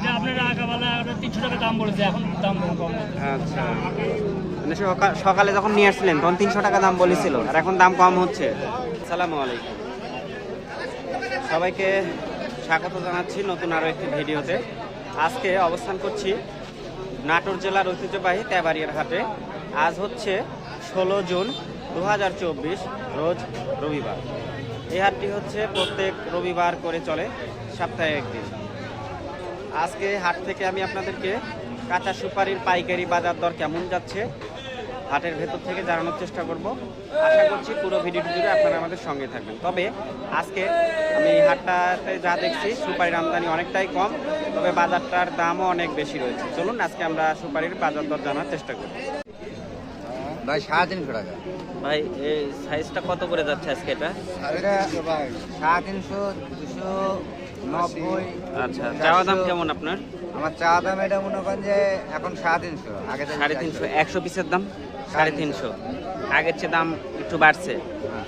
এটা আপনারা আগাবেলা টাকা দাম বলেছে, এখন দাম কম। আচ্ছা। মানে সকালে যখন নিয়ে আসছিলেন, তখন তিনশো টাকা দাম বলেছিল, আর এখন দাম কম হচ্ছে। সালামু আলাইকুম। সবাইকে স্বাগত জানাচ্ছি নতুন আরও একটি ভিডিওতে। আজকে অবস্থান করছি নাটোর জেলার ঐতিহ্যবাহী তেবাড়িয়ার হাটে। আজ হচ্ছে ষোলো জুন দু হাজার চব্বিশ, রোজ রবিবার। এই হাটটি হচ্ছে প্রত্যেক রবিবার করে চলে, সপ্তাহে একদিন। আজকে হাট থেকে আমি আপনাদেরকে কাঁচা সুপারির পাইকারি বাজার দর কেমন যাচ্ছে হাটের ভেতর থেকে জানানোর চেষ্টা করব। আশা করছি পুরো ভিডিওটি জুড়ে আপনারা আমাদের সঙ্গে থাকবেন। তবে আজকে আমি হাটটাতে যা দেখছি সুপারির আমদানি অনেকটাই কম তবে বাজারটার দামও অনেক বেশি রয়েছে। চলুন আজকে আমরা সুপারির বাজার দর জানার চেষ্টা করি। ভাই সাড়ে তিনশো টাকা। ভাই এই সাইজটা কত করে যাচ্ছে আজকে এটা? এটা সাড়ে তিনশো দুশো নব্বই। আচ্ছা চাওয়া দাম কেমন আপনার? আমার চা দাম এটা মনে করেন যে এখন সাড়ে তিনশো আগে সাড়ে তিনশো একশো পিসের দাম? সাড়ে তিনশো। আগের চেয়ে দাম একটু বাড়ছে। হ্যাঁ।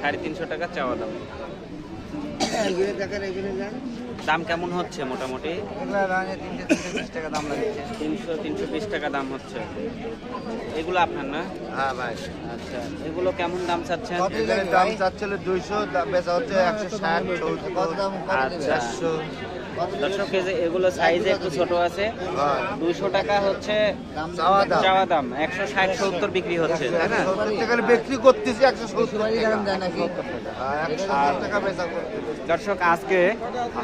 সাড়ে তিনশো টাকা চাওয়া দাম। দাম কেমন হচ্ছে মোটামুটি? এগুলো তিনশো তিনশো বিশ টাকা দাম লাগছে তিনশো তিনশো বিশ টাকা দাম হচ্ছে। এগুলো আপনার না? হ্যাঁ ভাই। আচ্ছা এগুলো কেমন দাম চাচ্ছেন? দাম চাচ্ছিল দুইশো বেচা হচ্ছে একশো ষাট আচ্ছা। দর্শক এগুলো সাইজে একটু ছোট আছে। হ্যাঁ। দুইশো টাকা হচ্ছে চাওয়া দাম। দাম। একশো ষাট সত্তর বিক্রি হচ্ছে তাই না? বিক্রি করতেছি একশো করতেছি। দর্শক আজকে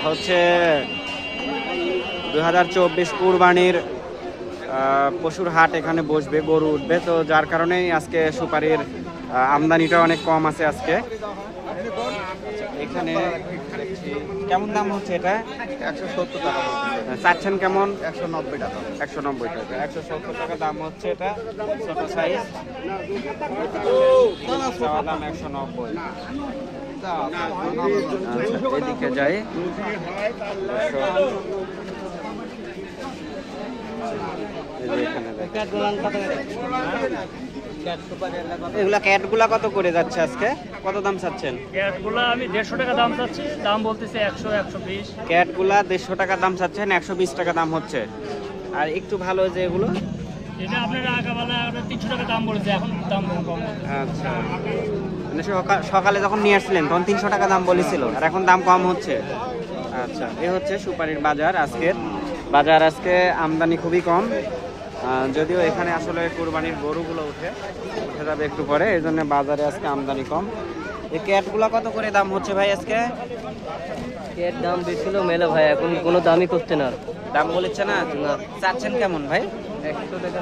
হচ্ছে দুই হাজার চব্বিশ কুরবানির পশুর হাট এখানে বসবে গরু উঠবে। তো যার কারণেই আজকে সুপারির আমদানিটা অনেক কম আছে আজকে। এখানে কেমন দাম হচ্ছে এটা? একশো সত্তর টাকা চাচ্ছেন কেমন? একশো নব্বই টাকা। একশো নব্বই টাকা। একশো সত্তর টাকা দাম হচ্ছে এটা ছোট সাইজ দাম একশো নব্বই। আচ্ছা এদিকে যাই। এখানে দেখি। এগুলা ক্যাটগুলা কত করে যাচ্ছে আজকে? কত দাম চাচ্ছেন? গ্যাসগুলো আমি দেড়শো টাকা দাম চাচ্ছি দাম বলতেছে একশো একশো বিশ। ক্যাটগুলা দেড়শো টাকা দাম চাচ্ছেন একশো বিশ টাকা দাম হচ্ছে। আর একটু ভালো যে এগুলো? এটা আপনারা আগাবেলা তিনশো টাকা দাম বলেছে এখন দাম কম। আচ্ছা। মানে সকা- সকালে যখন নিয়ে আসছিলেন তখন তিনশো টাকা দাম বলেছিল আর এখন দাম কম হচ্ছে। আচ্ছা এ হচ্ছে সুপারির বাজার আজকের। বাজার আজকে আমদানি খুবই কম। যদিও এখানে আসলে কুরবানির গরুগুলো উঠে উঠে যাবে একটু পরে এই জন্য বাজারে আজকে আমদানি কম। এই ক্যাটগুলো কত করে দাম হচ্ছে ভাই আজকে? এর দাম বেশি ছিল মেলে ভাই এখন কোনো দামই করতে না। দাম বলেছে না? চাচ্ছেন কেমন ভাই? একশো টাকা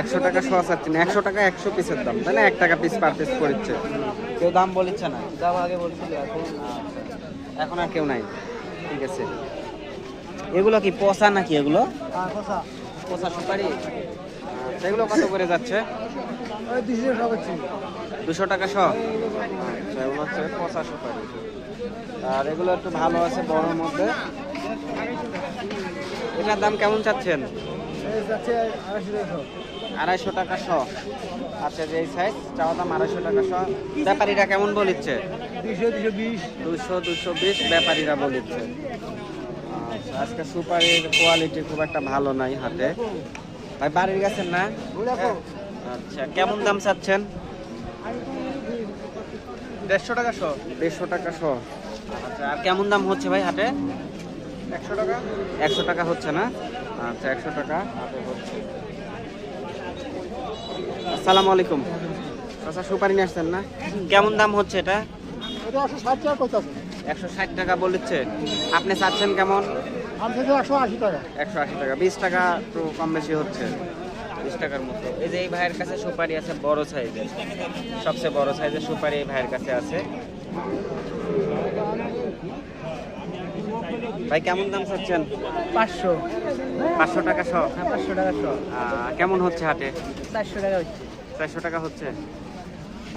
একশো টাকা শোয়া চাচ্ছেন একশো টাকা একশো পিসের দাম তাই না? এক টাকা পিস পার পিস পড়ছে। কেউ দাম বলেছে না? দাম আগে বলছিল এখন এখন আর কেউ নাই। ঠিক আছে। এগুলো কি পচা নাকি এগুলো? পচা। সুপারি? আচ্ছা, এগুলো কত করে যাচ্ছে? দুশো টাকা শ। আচ্ছা এগুলো হচ্ছে পচা সুপারি। আর এগুলো একটু ভালো আছে বড়োর মধ্যে। এটার দাম কেমন চাচ্ছেন? আড়াইশো টাকা শ। আচ্ছা যে সাইজ চাওয়া দাম আড়াইশো টাকা শ। ব্যাপারীরা কেমন বলিচ্ছে? দুশো দুশো বিশ। দুশো দুশো বিশ ব্যাপারীরা বলিচ্ছে। আজকে সুপারির কোয়ালিটি খুব একটা ভালো নাই হাতে। ভাই বাড়ির গেছেন না? আচ্ছা কেমন দাম চাচ্ছেন? দেড়শো টাকা শো। দেড়শো টাকা শ। আচ্ছা আর কেমন দাম হচ্ছে ভাই হাটে? একশো টাকা। একশো টাকা হচ্ছে না? আচ্ছা একশো টাকা হাটে হচ্ছে। আসসালামু আলাইকুম। আচ্ছা সুপারি নিয়ে আসছেন না? কেমন দাম হচ্ছে এটা? একশো ষাট টাকা বলেছে। আপনি চাচ্ছেন কেমন? একশো আশি টাকা। একশো আশি টাকা বিশ টাকা একটু কম বেশি হচ্ছে। বিশ টাকার মতো। এই যে এই ভাইয়ের কাছে সুপারি আছে বড় সাইজের। সবচেয়ে বড় সাইজের সুপারি এই ভাইয়ের কাছে আছে। ভাই কেমন দাম চাচ্ছেন? পাঁচশো। পাঁচশো টাকা শ হ্যাঁ পাঁচশো টাকা শো কেমন হচ্ছে হাটে? চারশো টাকা হচ্ছে। চারশো টাকা হচ্ছে?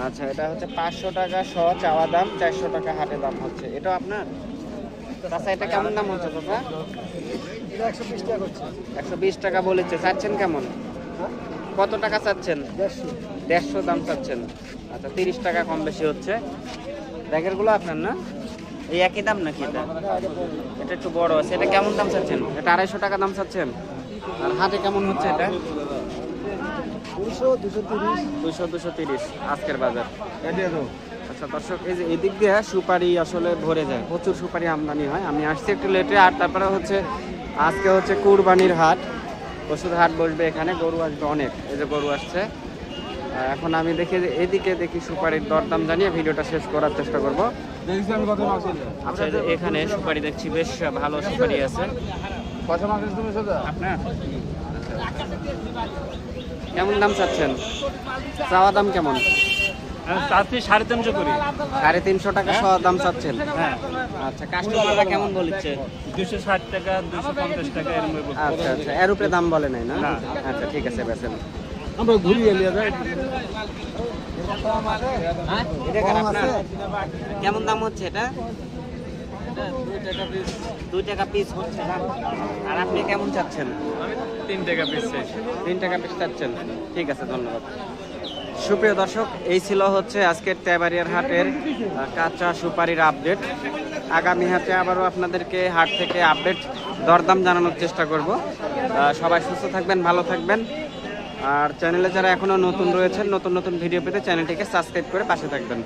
আচ্ছা এটা হচ্ছে পাঁচশো টাকা শ চাওয়া দাম চারশো টাকা হাটে দাম হচ্ছে। এটা আপনার? চাচা এটা কেমন দাম হচ্ছে এটা একশো বিশ টাকা করছে। একশো বিশ টাকা বলেছে চাচ্ছেন কেমন? কত টাকা চাচ্ছেন? দেড়শো। দেড়শো দাম চাচ্ছেন। আচ্ছা তিরিশ টাকা কম বেশি হচ্ছে। ব্যাগেরগুলো আপনার না? এই একই দাম নাকি এটা? এটা একটু বড় আছে। এটা কেমন দাম চাচ্ছেন? এটা আড়াইশো টাকা দাম চাচ্ছেন? আর হাটে কেমন হচ্ছে এটা? দুশো দুশো তিরিশ। দুশো দুশো তিরিশ আজকের বাজার। আচ্ছা দর্শক এই যে এদিক দিয়ে সুপারি আসলে ভরে যায় প্রচুর সুপারি আমদানি হয়। আমি আসছি একটু লেটে আর তারপরে হচ্ছে আজকে হচ্ছে কুরবানির হাট। পশুর হাট বসবে এখানে গরু আসবে অনেক এই যে গরু আসছে। এখন আমি দেখি যে এদিকে দেখি সুপারির দরদাম জানিয়ে ভিডিওটা শেষ করার চেষ্টা করব। আচ্ছা এখানে সুপারি দেখছি বেশ ভালো সুপারি আছে। আপনার? কেমন দাম চাচ্ছেন? চাওয়া দাম কেমন? চাচ্ছি সাড়ে তিনশো করি। সাড়ে তিনশো টাকা সহ দাম চাচ্ছেন? হ্যাঁ। আচ্ছা কাস্টমাররা কেমন বলছে দুশো ষাট টাকা দুশো পঞ্চাশ টাকা এর আচ্ছা আচ্ছা এর উপরে দাম বলে নাই না? না। আচ্ছা ঠিক আছে বেছেন আমরা ঘুরি এলিয়া যাই। এটা কার আপনার? কেমন দাম হচ্ছে এটা? দুই টাকা পিস হচ্ছে না? আর আপনি কেমন চাচ্ছেন? তিন টাকা পিস চাইছি তিন টাকা পিস চাচ্ছেন। ঠিক আছে ধন্যবাদ। সুপ্রিয় দর্শক, এই ছিল হচ্ছে আজকের তেবারিয়ার হাটের কাঁচা সুপারির আপডেট। আগামী হাতে আবারও আপনাদেরকে হাট থেকে আপডেট দরদাম জানানোর চেষ্টা করব। সবাই সুস্থ থাকবেন, ভালো থাকবেন। আর চ্যানেলে যারা এখনও নতুন রয়েছেন, নতুন নতুন ভিডিও পেতে চ্যানেলটিকে সাবস্ক্রাইব করে পাশে থাকবেন।